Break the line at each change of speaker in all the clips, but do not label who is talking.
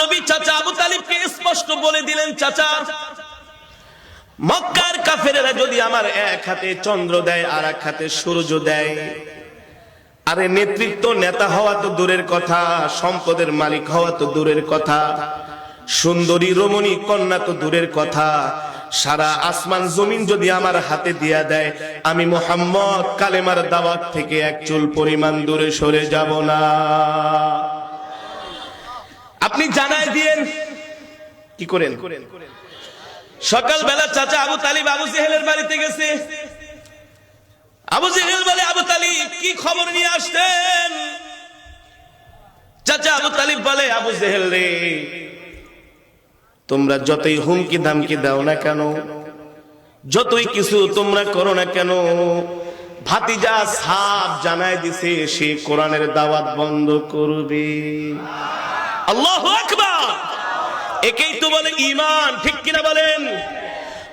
নবী চাচা আবু তালিবকে স্পষ্ট বলে দিলেন, চাচা, মক্কার কাফেরেরা যদি আমার এক হাতে চন্দ্র দেয়, আর এক হাতে সূর্য দেয়, আরে নেতৃত্ব নেতা হওয়া তো দূরের কথা, সম্পদের মালিক হওয়া তো দূরের কথা, সুন্দরী রমণী কন্যা তো দূরের কথা, সারা আসমান জমিন যদি আমার হাতে দিয়া দেয়, আমি মোহাম্মদ কালেমার দাওয়াত থেকে এক চুল পরিমাণ দূরে সরে যাব না। আপনি জানাই দিয়েন। কি করেন? সকালবেলা চাচা আবু তালিব আবু জেহেলের বাড়িতে গেছে। আবু জেহেল বলে, আবু তালিব, কি খবর নিয়ে আসতেন চাচা আবু তালিব বলে, আবু জেহেল রে, তোমরা যতই হুমকি দামকি দাও না কেন, যতই কিছু তোমরা করো না কেন, ভাতিজা সাপ জানায় দিছে, সে কোরআনের দাওয়াত বন্ধ করবে। আল্লাহু আকবার। একেই তো বলে ঈমান, ঠিক কিনা বলেন?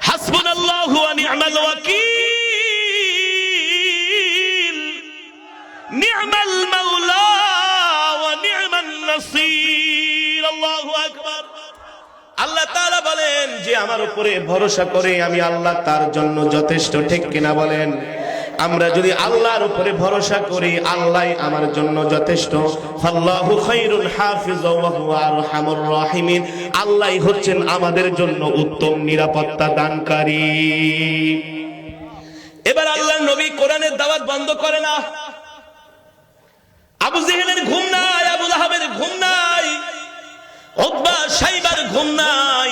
হাসবুনাল্লাহু ওয়া নি'মাল ওয়াকিল। নি'মাল মাওলা ওয়া নি'মান নাসির। আল্লাহু আকবার। আল্লাহ তাআলা বলেন যে আমার উপরে ভরসা করে আমি আল্লাহ তার জন্য যথেষ্ট, ঠিক কিনা বলেন? আমরা যদি আল্লাহর উপরে ভরসা করি আল্লাহ আমার জন্য যথেষ্ট। আল্লাহু হচ্ছেন আমাদের জন্য উত্তম নিরাপত্তা দানকারী। এবার আল্লাহ নবী কোরআনের দাওয়াত বন্ধ করে না। আবু জেহেলের ঘুম নাই, আবু লাহাবের ঘুম নাই, উতবা সাইবার ঘুম নাই।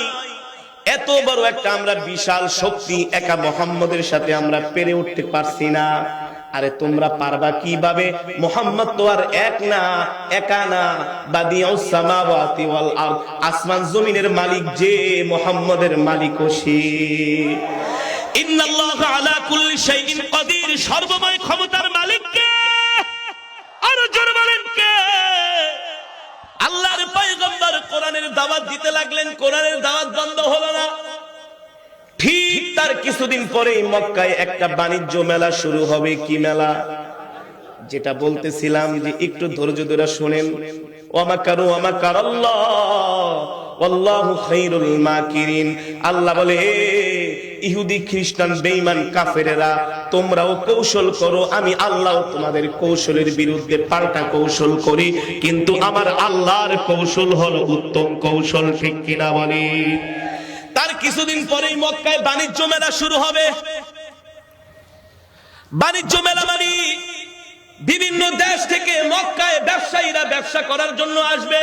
এত বড় একটা আমরা বিশাল শক্তি একা মোহাম্মদের সাথে আমরা পেরে উঠতে পারছি না। আরে তোমরা পারবা কীভাবে? মোহাম্মদ তো আর এক না, একা না। সামাওয়াতি ওয়াল আরদ। আসমান জমিনের মালিক যে মোহাম্মদের মালিকও সে। ইন্নাল্লাহ আলা কুল্লি শাইইন কাদির। সর্বময় ক্ষমতার মালিক কে আর জোরে বলেন কে? আল্লাহর পয়গম্বর কোরআনের দাওয়াত দিতে লাগলেন কোরআনের দাওয়াত বন্ধ হলো না। ঠিক তার কিছুদিন পরেই মক্কায় একটা বাণিজ্য মেলা শুরু হবে। কি মেলা? যেটা বলতেছিলাম যে একটু ধৈর্য ধরে শুনেন। ওয়ামাকারু ওয়ামাকার আল্লাহ ওয়াল্লাহু খাইরুল আল্লাহ বলে "এ, ইহুদি খ্রিস্টান, বেঈমান, কাফেরেরা, তোমরাও কৌশল করো, আমি আল্লাহ তোমাদের কৌশলের বিরুদ্ধে পাল্টা কৌশল করি, কিন্তু আমার আল্লাহর কৌশল হলো উত্তম কৌশল, ঠিক কিনা বলি? তার কিছুদিন পরেই মক্কায় বাণিজ্য মেলা শুরু হবে। বাণিজ্য মেলা মানে বিভিন্ন দেশ থেকে মক্কায় ব্যবসায়ীরা ব্যবসা করার জন্য আসবে।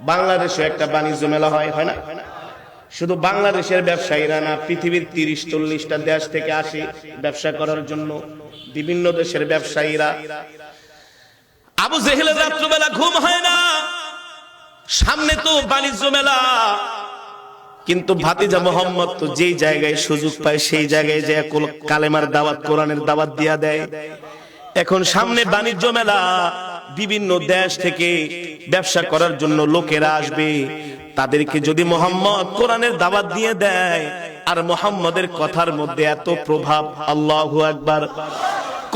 বাংলাদেশে একটা বাণিজ্য মেলা হয় হয় না? শুধু বাংলাদেশের ব্যবসায়ীরা না, পৃথিবীর তিরিশ চল্লিশটা দেশ থেকে আসে ব্যবসা করার জন্য। বিভিন্ন দেশের ব্যবসায়ীরা। আবু জেহেলের রাত্রবেলা ঘুম হয় না। সামনে তো বাণিজ্য মেলা। কিন্তু ভাতিজা মোহাম্মদ তো যেই জায়গায় সুযোগ পায়, সেই জায়গায় যে কালেমার দাওয়াত, কোরআনের দাওয়াত দিয়া দেয়। এখন সামনে বাণিজ্য মেলা। বিভিন্ন দেশ থেকে ব্যবসা করার জন্য লোকেরা আসবে। তাদেরকে যদি মোহাম্মদ কোরআনের দাওয়াত দিয়ে দেয়, আর মোহাম্মদের কথার মধ্যে এত প্রভাব, আল্লাহ একবার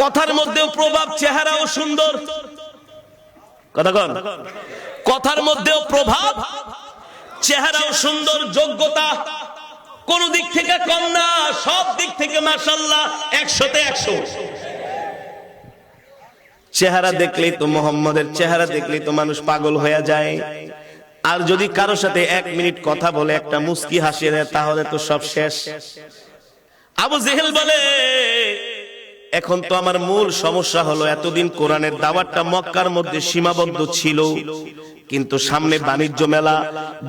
কথার মধ্যেও প্রভাব, চেহারাও সুন্দর। কথার মধ্যেও প্রভাব, চেহারাও সুন্দর, যোগ্যতা। কোন দিক থেকে কম না, সব দিক থেকে মাসাল্লাহ একশোতে একশো। চেহারা দেখলেই তো মোহাম্মদের চেহারা দেখলেই তো মানুষ পাগল হয়ে যায়। আর যদি কারোর সাথে এক মিনিট কথা বলে একটা মুস্কি হাসি দেয়, তাহলে তো সব শেষ। আবু জেহেল বলে, এখন তো আমার মূল সমস্যা হলো এতদিন কোরআনের দাওয়াতটা মক্কার মধ্যে সীমাবদ্ধ ছিল। কিন্তু সামনে বাণিজ্য মেলা,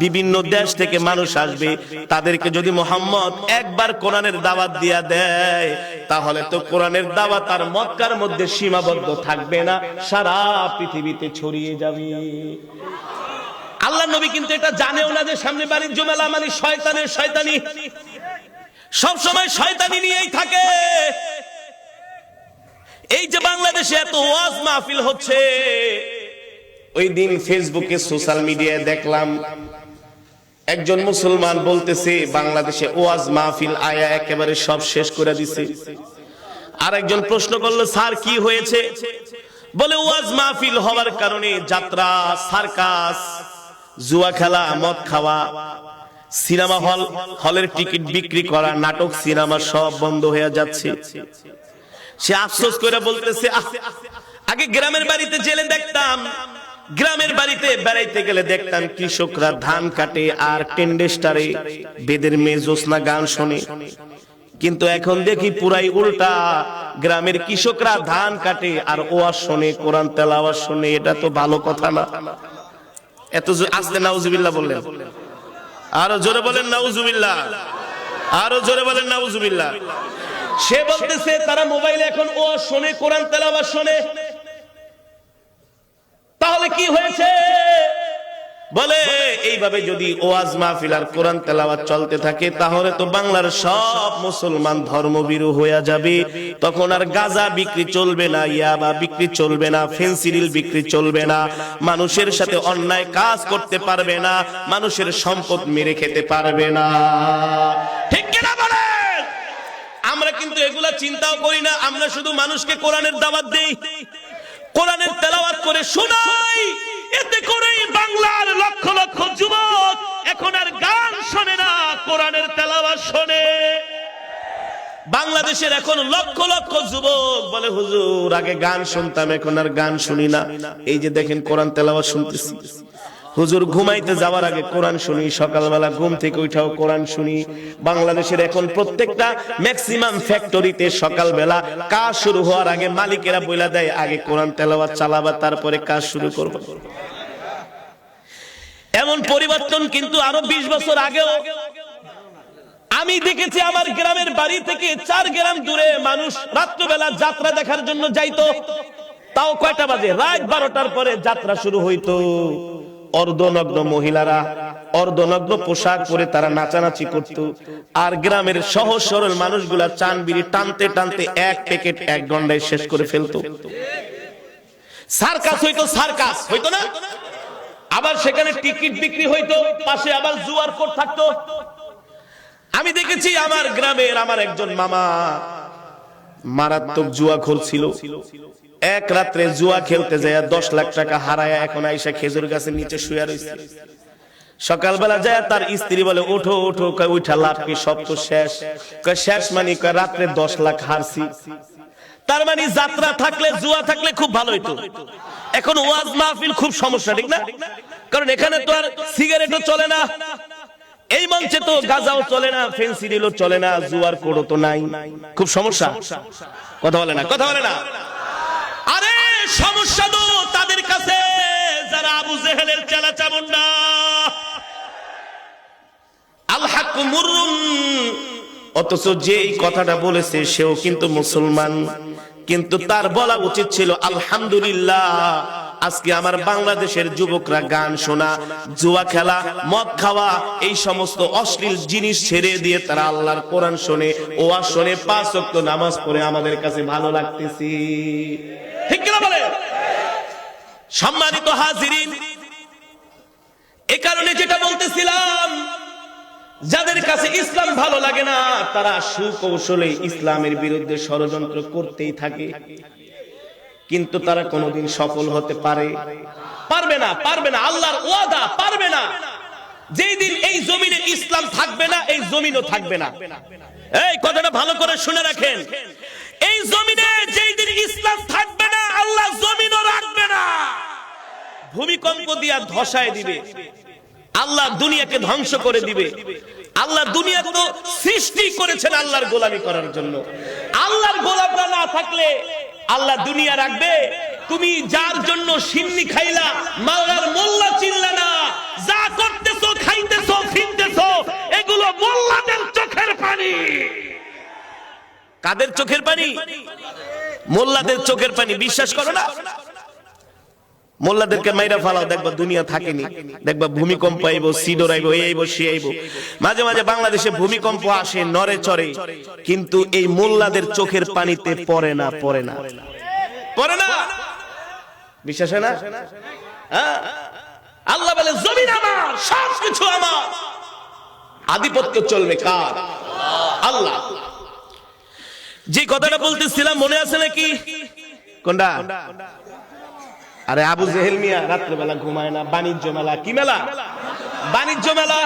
বিভিন্ন দেশ থেকে মানুষ আসবে। তাদেরকে যদি মোহাম্মদ একবার কোরআনের দাওয়াত দিয়া দেয়, তাহলে তো কোরআনের দাওয়াত আর মক্কার মধ্যে সীমাবদ্ধ থাকবে না। সারা পৃথিবীতে ছড়িয়ে যাবে। আল্লাহ নবী কিন্তু এটা জানেও না যে সামনে বাণিজ্য মেলা মানে শয়তানের শয়তানি। সব সময় শয়তানি নিয়েই থাকে। এই যে বাংলাদেশে এত ওয়াজ মাহফিল হচ্ছে, ওই দিন ফেসবুকে সোশ্যাল মিডিয়ায় দেখলাম, একজন মুসলমান বলতেছে, বাংলাদেশে ওয়াজ মাহফিল আয়া একেবারে সব শেষ করে দিছে। আর একজন প্রশ্ন করল, স্যার, কি হয়েছে? বলে, ওয়াজ মাহফিল হওয়ার কারণে যাত্রা, সার্কাস জুয়া খেলা মদ খাওয়া, সিনেমা হল, হলের টিকিট বিক্রি করা, নাটক, সিনেমা সব বন্ধ হয়ে যাচ্ছে। সে আফসোস করে বলতেছে আগে গ্রামের বাড়িতে জেলে দেখতাম। গ্রামের বাড়িতে বেড়াইতে গেলে দেখতাম কৃষকরা ধান কাটে আর টেন্ডেস্টারে বেদের মেয়ে জ্যোৎস্না গান শোনে। কিন্তু এখন দেখি পুরাই উল্টা। গ্রামের কৃষকরা ধান কাটে আর ওয়াজ শোনে, কোরআন তেলাওয়াজ শোনে, এটা তো ভালো কথা না। এত আসলে নাউজুবিল্লা বললেন। আরও জোরে বলেন নাউজুবিল্লাহ। আরও জোরে বলেন নাউজুবিল্লাহ। সে বলতেছে, তারা মোবাইলে এখন ও শোনে, কোরআন তেলাওয়াত শোনে। তাহলে কি হয়েছে? বলে, এইভাবে যদি ওয়াজ মাহফিল আর কোরআন তেলাওয়াত চলতে থাকে, তাহলে তো বাংলার সব মুসলমান ধর্মবিরু হয়ে যাবে। তখন আর গাজা বিক্রি চলবে না, ইয়াবা বিক্রি চলবে না ফেন্সিডিল বিক্রি চলবে না। মানুষের সাথে অন্যায় কাজ করতে পারবে না, মানুষের সম্পদ মেরে খেতে পারবে না। ঠিক কিনা বলেন? আমরা কিন্তু এগুলা চিন্তাও করি না, আমরা শুধু মানুষকে কোরআনের দাওয়াত দেই। কোরআনের তেলাওয়াত করে শোনাই। এতে করেই বাংলার লক্ষ লক্ষ যুবক এখন আর গান শোনে না, কোরআনের তেলাওয়া শোনে। বাংলাদেশের এখন লক্ষ লক্ষ যুবক বলে, হুজুর, আগে গান শুনতাম, এখন আর গান শুনি না। এই যে দেখেন, কোরআন তেলাওয়া শুনতেছি। হুজুর ঘুমাইতে যাওয়ার আগে কোরআন শুনি, সকালবেলা ঘুম থেকে উঠাও কোরআন শুনি। বাংলাদেশের এখন প্রত্যেকটা ম্যাক্সিমাম ফ্যাক্টরিতে সকালবেলা কাজ শুরু হওয়ার আগে মালিকেরা বইলা দেয়, আগে কোরআন তেলাওয়াত চালাবা, তারপরে কাজ শুরু করবে। এমন পরিবর্তন কিন্তু আরও ২০ বছর আগেও। আমি দেখেছি আমার গ্রামের বাড়ি থেকে চার গ্রাম দূরে মানুষ রাত্রবেলা যাত্রা দেখার জন্য যাইতো। তাও কয়টা বাজে? রাত বারোটার পরে যাত্রা শুরু হইতো। অর্ধনগ্ন মহিলারা অর্ধনগ্ন পোশাক পরে তারা নাচানাচি করত। আর গ্রামের সহজ সরল মানুষগুলা চান বিড়ি টানতে টানতে এক প্যাকেট এক ঘন্টায় শেষ করে ফেলতো। সার্কাস হইতো সার্কাস, হইতো না? আবার সেখানে টিকিট বিক্রি হইতো, পাশে আবার জুয়ার কোট থাকতো। আমি দেখেছি আমার গ্রামের আমার একজন মামা মারাত্মক জুয়া ছিল এক রাত্রে জুয়া খেলতে যায় দশ লাখ টাকা হারায় এখন আইসা খেজুর গাছের নিচে শুয়ে রয়েছে সকালবেলা যায় তার স্ত্রী বলে, ওঠো ওঠো। উঠা, লাভ কি? সব তো শেষ। শেষ মানে। রাত্রে দশ লাখ হারছি। তার মানে যাত্রা থাকলে, জুয়া থাকলে খুব ভালো হইতো। এখন ওয়াজ মাহফিল খুব সমস্যা, ঠিক না? কারণ এখানে তো আর সিগারেটও চলে না। এই মঞ্চে তো গাজাও চলে না ফেন্সিডিলও চলে না, জুয়ার কোড়ো তো নাই। খুব সমস্যা। কথা বলে না, কথা বলে না। সমস্যা তো তাদের কাছে যারা আবু জেহেলের চেলা চামুন্ডা আল হাক্কু মুররুন অথচ যে কথাটা বলেছে, সেও কিন্তু মুসলমান। কিন্তু তার বলা উচিত ছিল, আলহামদুলিল্লাহ, আজকে আমার বাংলাদেশের যুবকরা গান শোনা, জুয়া খেলা, মদ খাওয়া, এই সমস্ত অশ্লীল জিনিস ছেড়ে দিয়ে তারা আল্লাহর কোরআন শোনে। ওয়াজ শোনে পাঁচ নামাজ পড়ে আমাদের কাছে ভালো লাগতেছে। সম্মানিত হাজিরিন, এ কারণে যেটা বলতেছিলাম, যাদের কাছে ইসলাম ভালো লাগে না, তারা সুকৌশলে ইসলামের বিরুদ্ধে ষড়যন্ত্র করতেই থাকে। কিন্তু তারা কোনোদিন সফল হতে পারে, পারবে না পারবে না, আল্লাহর ওয়াদা পারবে না। যেই দিন এই জমিনে ইসলাম থাকবে না, এই জমিনও থাকবে না। এই কথাটা ভালো করে শুনে রাখেন। এই জমিনে যেই দিন ইসলাম থাকবে না, আল্লাহ জমিনও রাখবে না। ভূমিকম্প দিয়া ধসায় দিবে। আল্লাহ দুনিয়াকে ধ্বংস করে দিবে। আল্লাহ দুনিয়া তো সৃষ্টি করেছেন আল্লাহর গোলামি করার জন্য। আল্লাহর গোলামরা না থাকলে আল্লাহ দুনিয়া রাখবে। তুমি যার জন্য সিন্নি খাইলা, মাওলার মোল্লা চিনলা না। যা করতেছো, খাইতেছো, ফিরতেছো, এগুলো মোল্লাদের চোখের পানি। কাদের চোখের পানি? মোল্লাদের চোখের পানি, বিশ্বাস করো না? মোল্লাদেরকে মাইরা ফালাও, দেখবা দুনিয়া থাকেনি। দেখবা ভূমিকম্প আইবো, সিডোর আইবো, এই আইবো সে আইবো। মাঝে মাঝে বাংলাদেশে ভূমিকম্প আসে নরে চড়ে। কিন্তু এই মোল্লাদের চোখের পানিতে পড়ে না পড়ে না। পড়ে না? বিশ্বাস না? হ্যাঁ? আল্লাহ বলে, জমিন আমার সব কিছু আমার। আধিপত্য চলবে কার? আল্লাহ। যে কথাটা বলতেছিলাম মনে আছে নাকি? কোনটা? আরে আবু জেহেল মিয়া রাত্রেবেলা ঘুমায় না বাণিজ্য মেলা। কি মেলা? বাণিজ্য মেলা?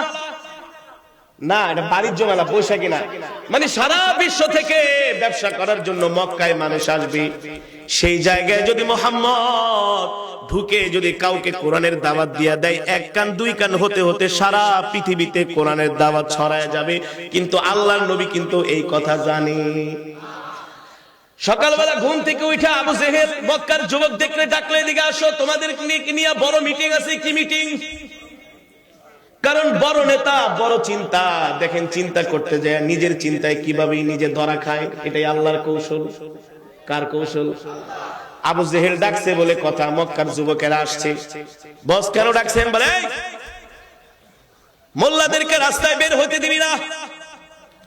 না এটা বাণিজ্য মেলা বৈশাখী না। মানে সারা বিশ্ব থেকে ব্যবসা করার জন্য মক্কায় মানুষ আসবে। সেই জায়গায় যদি মোহাম্মদ ঢুকে যদি কাউকে কোরআনের দাওয়াত দিয়া দেয়, এক কান, দুই কান হতে হতে সারা পৃথিবীতে কোরআনের দাওয়াত ছড়ায় যাবে। কিন্তু আল্লাহর নবী কিন্তু এই কথা জানে। সকালবেলা ঘুম থেকে উঠে আবু জেহেল মক্কার যুবক দেখলে ডাকলে, এদিকে আসো, তোমাদের নিয়ে বড় মিটিং আছে? কি মিটিং কারণ বড় নেতা, বড় চিন্তা। দেখেন, চিন্তা করতে যায়, নিজের চিন্তায় কীভাবে নিজে ধরা খায়, এটাই আল্লাহর কৌশল। কার কৌশল? আবু জেহেল ডাকছে বলে কথা, মক্কার যুবকেরা আসছে। বস কেন ডাকছেন বলে? মোল্লাদেরকে রাস্তায় বের হইতে দিবি না।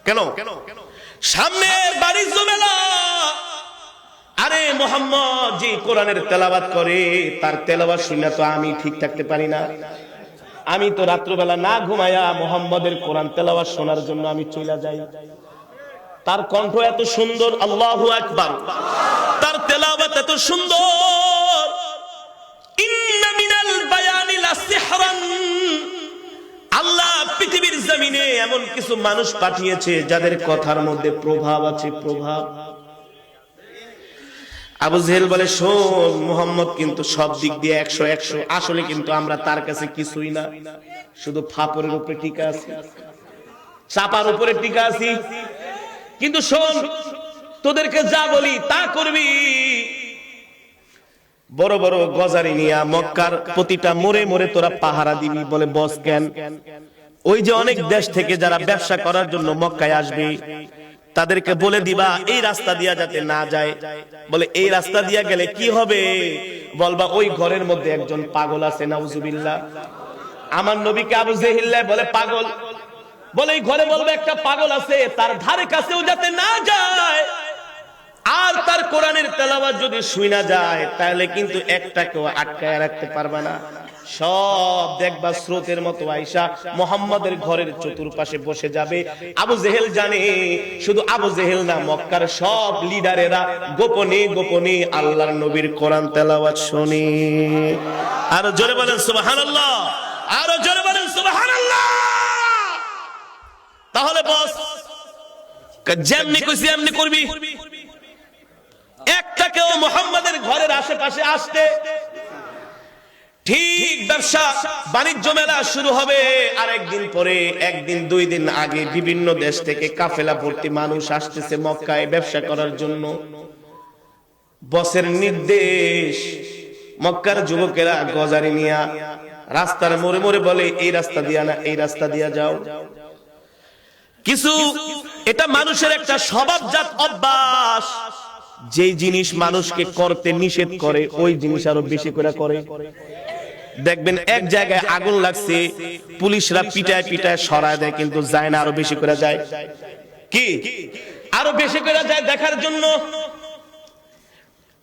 কেন? সামনে বাণিজ্য মেলা আরে মোহাম্মদ যে কোরআনের তেলাবাত করে, তার তেলাবাত শুনে তো আমি ঠিক থাকতে পারি না। আমি তো রাত্রবেলা না ঘুমায়া মোহাম্মদের কোরআন তেলাওয়াত শোনার জন্য আমি চলে যাই। তার কণ্ঠ এত সুন্দর, আল্লাহু আকবার। তার তেলাওয়াত এত সুন্দর। আল্লাহ পৃথিবীর জমিনে এমন কিছু মানুষ পাঠিয়েছে যাদের কথার মধ্যে প্রভাব আছে, প্রভাব। আবু জেহেল বলে, শোন, মোহাম্মদ কিন্তু সব দিক দিয়ে একশো একশো। আসলে কিন্তু আমরা তার কাছে কিছুই না। শুধু ফাপরের উপরে টিকা আছি। চাপার উপরে টিকা আছি। কিন্তু শোন, তোদেরকে যা বলি তা করবি। বড় বড় গজারি নিয়া মক্কার প্রতিটা মোড়ে মোড়ে তোরা পাহারা দিবি বলে বস কেন ওই যে অনেক দেশ থেকে যারা ব্যবসা করার জন্য মক্কায় আসবে, তাদেরকে বলে দিবা, এই রাস্তা দিয়া যাতে না যায়। বলে, এই রাস্তা দিয়া গেলে কি হবে? বলবা ওই ঘরের মধ্যে একজন পাগল আছে, নাউজুবিল্লাহ। আমার নবীকে আবু জেহিল্লাহ বলে, পাগল। বলে ঘরে বলবে একটা পাগল আছে, তার ধারে কাছেও যাতে না যায়। আর তার কোরআনের তেলাওয়াত যদি শুই না যায়, তাহলে কিন্তু একটাকেও আটকায় রাখতে পারবে না। সব দেখবা স্রোতের মতো আইসা মোহাম্মদের ঘরের চতুর্পাশে বসে যাবে। আবু জেহেল জানে, শুধু আবু জেহেল না, মক্কার সব লিডারেরা গোপনে গোপনে আল্লাহর নবীর কোরআন তেলাওয়াত শুনি। আর জোরে বলেন, সুবহানাল্লাহ! আরও জোরে বলেন সুবহানাল্লাহ তাহলে বস যেমনি কইছি এমনি করবি। একটাকেও মোহাম্মদের ঘরের আশেপাশে আসতে। ঠিক ব্যবসা, বাণিজ্য মেলা শুরু হবে আর একদিন পরে, একদিন, দুই দিন আগে বিভিন্ন দেশ থেকে কাফেলা ভর্তি মানুষ আসতেছে মক্কায় ব্যবসা করার জন্য। বসের নির্দেশ, মক্কার যুবকেরা গজারি নিয়া রাস্তার মোড়ে মোড়ে বলে, এই রাস্তা দিয়া না, এই রাস্তা দিয়া যাও। কিছু এটা মানুষের একটা স্বভাবজাত অভ্যাস। যেই জিনিস মানুষকে করতে নিষেধ করে, ওই জিনিস আরও বেশি করে করে। দেখবেন এক জায়গায় আগুন লাগছে, পুলিশরা পিটায় পিটায় সরায় দেয়, কিন্তু যায় না, আরও বেশি করে যায়। কি? আরও বেশি করে যায় দেখার জন্য?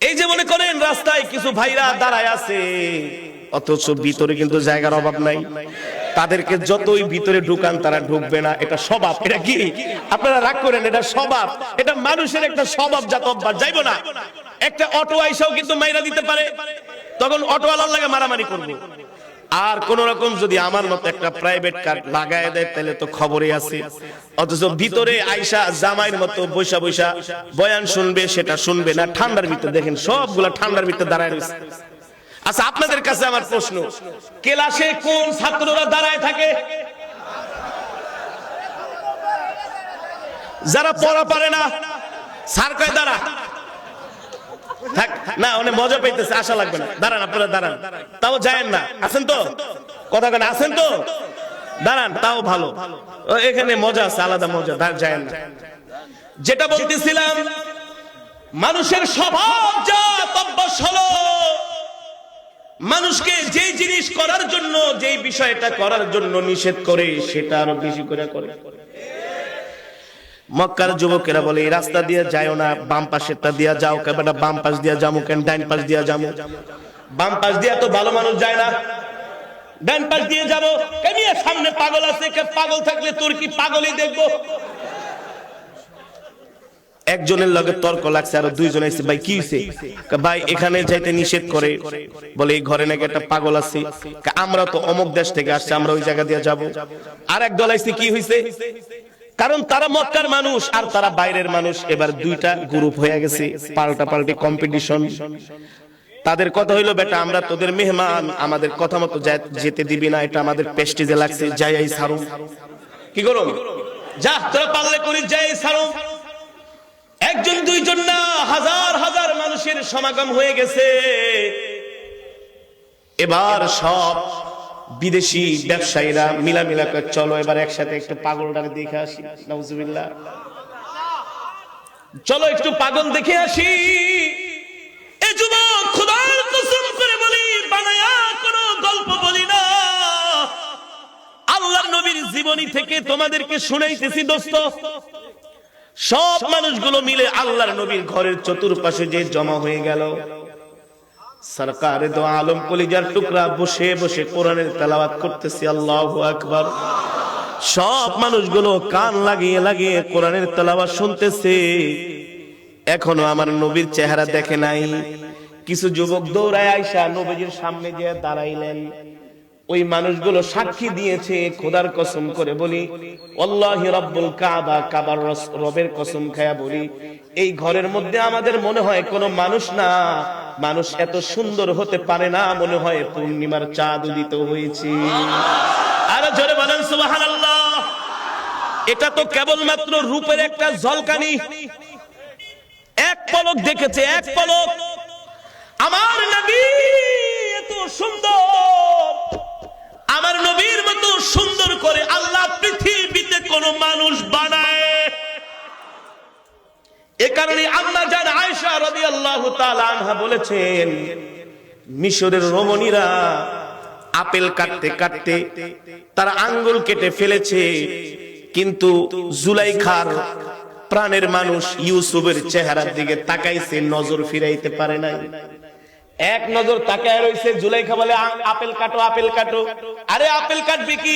এই যে মনে করেন, রাস্তায় কিছু ভাইরা দাঁড়ায় আছে, অথচ ভিতরে কিন্তু জায়গার অভাব নাই। তাদেরকে যতই ভিতরে ঢুকান তারা ঢুকবে না। এটা স্বভাব। এটা কি? আপনারা রাগ করেন, এটা স্বভাব। এটা মানুষের একটা স্বভাব জাত অভ্যাস যাইবো না। একটা অটো আইসাও কিন্তু মাইরা দিতে পারে। তখন অটোওয়ালার লাগে মারামারি করবে। আর কোন রকম যদি আমার মতো একটা প্রাইভেট কার লাগায় দেয়, তাহলে তো খবরে আছে। অথচ ভিতরে আইসা জামাইয়ের মতো বৈশা বৈশা বয়ান শুনবে, সেটা শুনবে না। ঠান্ডার ভিতরে দেখেন, সবগুলা ঠান্ডার ভিতরে দাঁড়ায় রয়েছে। আচ্ছা আপনাদের কাছে আমার প্রশ্ন। ক্লাসে কোন ছাত্ররা দাঁড়ায় থাকে? যারা পড়া পারে না, স্যার কয়, দাঁড়া। না, অনেক মজা পাইতেছে, আশা লাগবে না। দাঁড়ান, আপনারা দাঁড়ান। তাও যায়েন না। আছেন তো? কথা কেন আছেন তো? দাঁড়ান, তাও ভালো। এখানে মজা আছে, আলাদা মজা যায়েন না। যেটা বলতেছিলাম, মানুষের স্বভাব যা মানুষকে যে জিনিস করার জন্য যেই বিষয়টা করার জন্য নিষেধ করে, সেটা আরও বেশি করে করে। মক্কার যুবকেরা বলে, এই রাস্তা দিয়ে যাও না, বাম পাশেরটা দিয়া যাও কেবাটা বাম পাশ দিয়া যাব কেন ডাইন পাশ দিয়া যাব? বাম পাশ দিয়া তো ভালো মানুষ যায় না। ডান পাশ দিয়ে যাব কেমিয়া সামনে পাগল আছে পাগল থাকলে তোর কি পাগলই দেখব? একজনের লগে তর্ক লাগছে, আর দুইজন এসে ভাই, কি হয়েছে ভাই, এখানে যাইতে নিষেধ করে। বলে, এই ঘরে নাকি একটা পাগল আছে। আমরা তো অমুক দেশ থেকে আসছে, আমরা ওই জায়গা দিয়ে যাব। আর এক দল আইছে, কি হয়েছে কারণ তারা মক্কার মানুষ, আর তারা বাইরের মানুষ। এবার দুইটা গ্রুপ হয়ে গেছে, পাল্টা পাল্টি কম্পিটিশন। তাদের কথা হইল, বেটা, আমরা তোদের মেহমান, আমাদের কথা মতো যেতে দিবি না, এটা আমাদের পেস্টিজে লাগছে, যাই সারুম। কি করো যা, তোরা পারলে করি যাই সারুম। একজন, দুইজন না, হাজার হাজার মানুষের সমাগম হয়ে গেছে। এবার সব বিদেশি ব্যবসায়ীরা মিলামিলা করে, চলো এবার একসাথে একটু পাগলটাকে দেখে আসি, নাউজুবিল্লাহ। চলো একটু পাগল দেখে আসি। জীবনী থেকে তোমাদেরকে শুনাইতেছি, দোস্ত। সব মানুষগুলো মিলে আল্লাহর নবীর ঘরের চতুর্পাশে যে জমা হয়ে গেল। সরকারে দো আলম কলিজার টুকরা বসে বসে কোরআনের তেলাওয়াত করতেছি, আল্লাহু আকবার। সব মানুষগুলো কান লাগিয়ে লাগিয়ে কোরআনের তেলাওয়াত শুনতেছে। এখনও আমার নবীর চেহারা দেখে নাই। কিছু যুবক দৌড়ায় আইসা নবীজির সামনে গিয়ে দাঁড়াইলেন। ওই মানুষগুলো সাক্ষী দিয়েছে, খোদার কসম করে বলি। রবের কসম খায়া বলি। এই ঘরের মধ্যে আমাদের মনে হয় কোনো মানুষ না। মানুষ এত সুন্দর হতে পারে না মনে হয় পূর্ণিমার চাঁদ উদিত হয়েছে। আরও জোরে বলেন এটা তো কেবলমাত্র রূপের একটা ঝলকানি এক পলক দেখেছে, এক পলক। আমার নবী মানুষ বলেছেন, মিশরের রমণীরা আপেল কাটতে কাটতে তারা আঙ্গুল কেটে ফেলেছে, কিন্তু প্রাণের মানুষ ইউসুফের চেহারার দিকে তাকাইছে, নজর ফিরাইতে পারে নাই। এক নজর তাকায় রইছে, জুলাইখা বলে আপেল কাটো আপেল কাটো। আরে, আপেল কাটবে কি?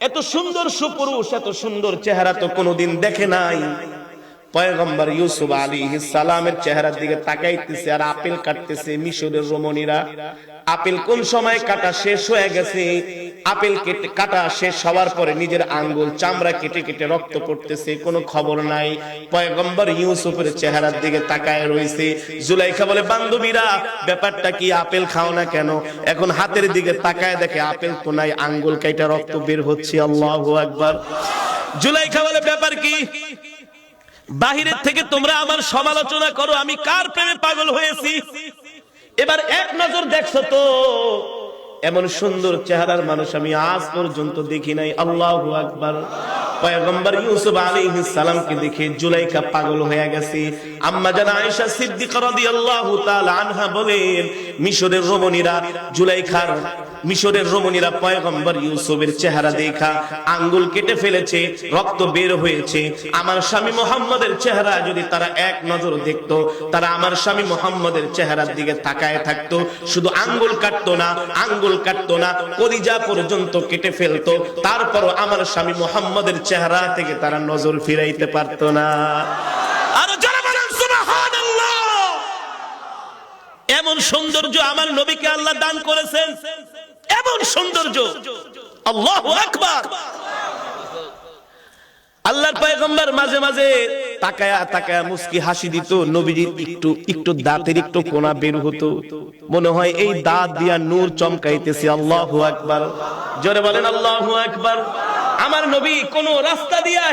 এত সুন্দর সুপুরুষ এত সুন্দর চেহারা তো কোনোদিন দেখে নাই। পয়গম্বর ইউসুফ আলী সালামের চেহারার দিকে তাকাইতেছে আর আপেল কাটতেছে মিশরের রমণীরা। আপেল কোন সময় কাটা শেষ হয়ে গেছে? আপেল কেটে কাটা শেষ হওয়ার পরে নিজের আঙ্গুল চামড়া কেটে কেটে রক্ত পড়তেছে, কোনো খবর নাই। পয়গম্বর ইউসুফের চেহারার দিকে তাকায় রয়েছে জুলাইখা বলে, বান্ধবীরা, ব্যাপারটা কি আপেল খাও না কেন? এখন হাতের দিকে তাকায় দেখে আপেল তো নাই, আঙ্গুল কাইটা রক্ত বের হচ্ছে। আল্লাহু আকবার। জুলাইখা বলে, ব্যাপার কি? বাহিরের থেকে তোমরা আমার সমালোচনা করো, আমি কার প্রেমে পাগল হয়েছি? এবার এক নজর দেখছ তো, এমন সুন্দর চেহারার মানুষ আমি আজ পর্যন্ত দেখি নাই। আল্লাহ আকবার। পয়গম্বর ইউসুফ দেখে জুলাইখা পাগল হয়ে গেছে। আম্মা জান আনহা বলেন, মিশরের রমণীরা জুলাইখার মিশরের রমণীরা পয়গম্বর ইউসুফের চেহারা দেখা, আঙ্গুল কেটে ফেলেছে, রক্ত বের হয়েছে। আমার স্বামী মোহাম্মদের চেহারা যদি তারা এক নজর দেখতো, তারা আমার স্বামী মোহাম্মদের চেহারার দিকে তাকায় থাকতো। শুধু আঙ্গুল কাটতো না, আঙ্গুল কাটতো না, কলিজা পর্যন্ত কেটে ফেলতো। তারপরও আমার স্বামী মোহাম্মদের চেহারা থেকে তারা নজর ফিরাইতে পারতো না। এমন সৌন্দর্য আমার নবীকে আল্লাহ দান করেছেন। এমন সৌন্দর্য। আল্লাহ আকবার। আল্লাহর পয়গম্বর মাঝে মাঝে তাকায়া তাকায়া হাসি দিত একটু একটু দাঁতের একটু কোনা বের হতো। মনে হয় এই দাঁত দিয়া নূর চমকাইতেছে, আল্লাহু আকবার। জোরে বলেন, আল্লাহু আকবার। আমার নবী কোন রাস্তা দিয়া